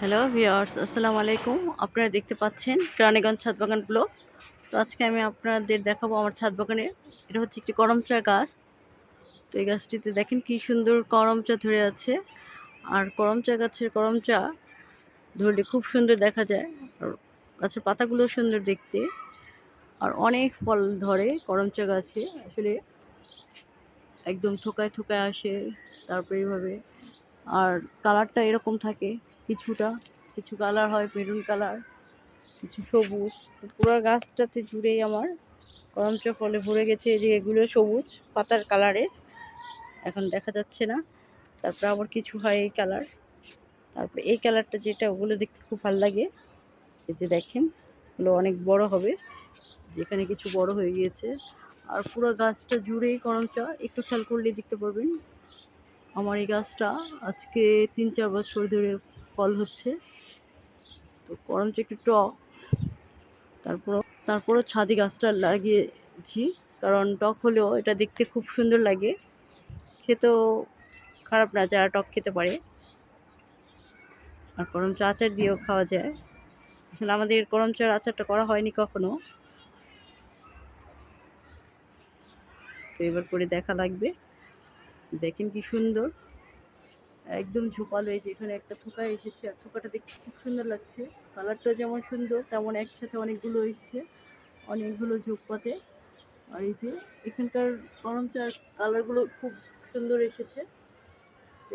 Hello viewers আসসালামু আলাইকুম। আপনারা দেখতে পাচ্ছেন রানীগঞ্জ ছাদ বাগান তো আজকে আমি আপনাদের দেখাবো আমার ছাদ বাগানে এটা হচ্ছে একটি করমচা গাছ। তো এই গাছটিতে দেখেন কি সুন্দর করমচা ধরে আছে। আর করমচা গাছের করমচা ধরলে খুব সুন্দর দেখা যায়। আর গাছের পাতাগুলো সুন্দর দেখতে। আর অনেক ফল ধরে করমচা গাছে। আসলে একদম থোকায় থোকায় আসে, তারপরে এইভাবে আর কালারটা এরকম থাকে, কিছুটা। কিছু কালার হয় মেরুন কালার, কিছু সবুজ। পুরো গাছটাতে জুড়েই আমার করমচা ফলে ভরে গেছে যে এগুলো সবুজ, পাতার কালারের। এখন দেখা যাচ্ছে না। তারপরে আবার কিছু হয় এই কালার। তারপরে এই কালারটা যেটা, ওগুলো দেখতে খুব ভালো লাগে। এই যে দেখেন, ওগুলো অনেক বড় হবে। যেখানে কিছু বড় হয়ে গিয়েছে। আর পুরো গাছটা জুড়েই করমচা একটু খেয়াল করলে দেখতে পারবেন। আমার এই গাছটা আজকে তিন চার বছর ধরে ফল হচ্ছে। তো করমচা একটু টক তারপর তারপরও ছাদি গাছটা লাগিয়েছি, কারণ টক হলেও এটা দেখতে খুব সুন্দর লাগে। খেতেও খারাপ না, যারা টক খেতে পারে। আর করমচা আচার দিয়েও খাওয়া যায়। আসলে আমাদের করম চার আচারটা করা হয়নি কখনো। তো এবার করে দেখা লাগবে। দেখেন কি সুন্দর। একদম ঝোপালো যে এখানে একটা থোকা এসেছে, আর থোকাটা দেখতে খুব সুন্দর লাগছে। কালারটা যেমন সুন্দর, তেমন একসাথে অনেকগুলো এসেছে, অনেকগুলো ঝোপ পাতে আর এই যে এখানকার করমচার কালারগুলো খুব সুন্দর এসেছে।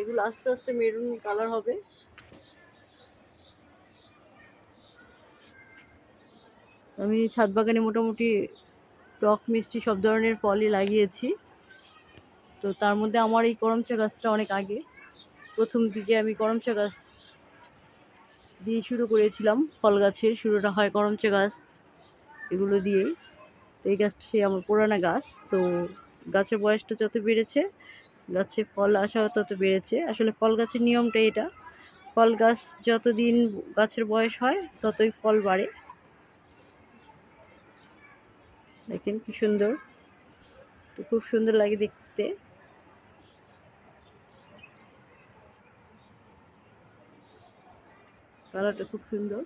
এগুলো আস্তে আস্তে মেরুন কালার হবে। আমি ছাদ বাগানে মোটামুটি টক মিষ্টি সব ধরনের ফলই লাগিয়েছি। তো তার মধ্যে আমার এই করমচা গাছটা অনেক আগে। প্রথম দিকে আমি করমচা গাছ দিয়ে শুরু করেছিলাম, ফল গাছের। শুরুটা হয় করমচা গাছ এগুলো দিয়েই। তো এই গাছটা সে আমার পুরানা গাছ। তো গাছের বয়সটা যত বেড়েছে, গাছে ফল আসাও তত বেড়েছে। আসলে ফল গাছের নিয়মটা এটা, ফল গাছ যতদিন গাছের বয়স হয়, ততই ফল বাড়ে। দেখেন কি সুন্দর। তো খুব সুন্দর লাগে দেখতে। কালারটা খুব সুন্দর।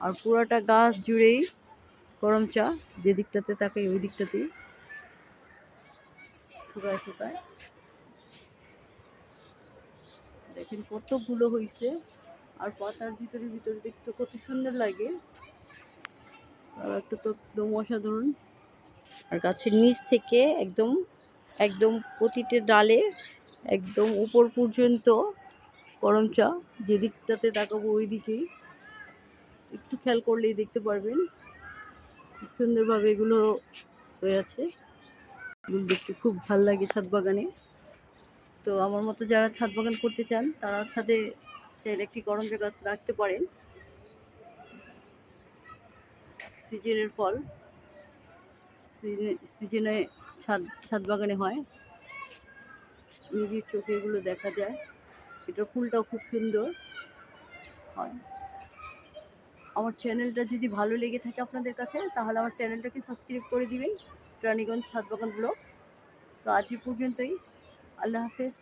আর পুরাটা গাছ জুড়েই গরম চা, যে দিকটাতে তাকাই ওই দিকটাতেই। ঠোকায় ঠোকায়। দেখেন কতগুলো হয়েছে আর পাতার ভিতরে ভিতরে দেখতে কত সুন্দর লাগে। কালারটা তো একদম অসাধারণ। আর গাছের নিচ থেকে একদম একদম প্রতিটা ডালে একদম উপর পর্যন্ত গরম চা যে দিকটাতে তাকাবো ওই দিকেই একটু খেয়াল করলেই দেখতে পারবেন খুব সুন্দরভাবে এগুলো হয়ে আছে। এগুলো দেখতে খুব ভালো লাগে ছাদ বাগানে। তো আমার মতো যারা ছাদ বাগান করতে চান, তারা ছাদে চাইলে একটি করমচা গাছ রাখতে পারেন। সিজনের ফল। সিজনে ছাদ ছাদ বাগানে হয়। নিজের চোখে এগুলো দেখা যায়। এটার ফুলটাও খুব সুন্দর। হয়। আমার চ্যানেলটা যদি ভালো লেগে থাকে আপনাদের কাছে, তাহলে আমার চ্যানেলটাকে সাবস্ক্রাইব করে দিবেন। রানীগঞ্জ ছাদ বাগান ব্লগ। তো আজ পর্যন্তই। আল্লাহ হাফেজ।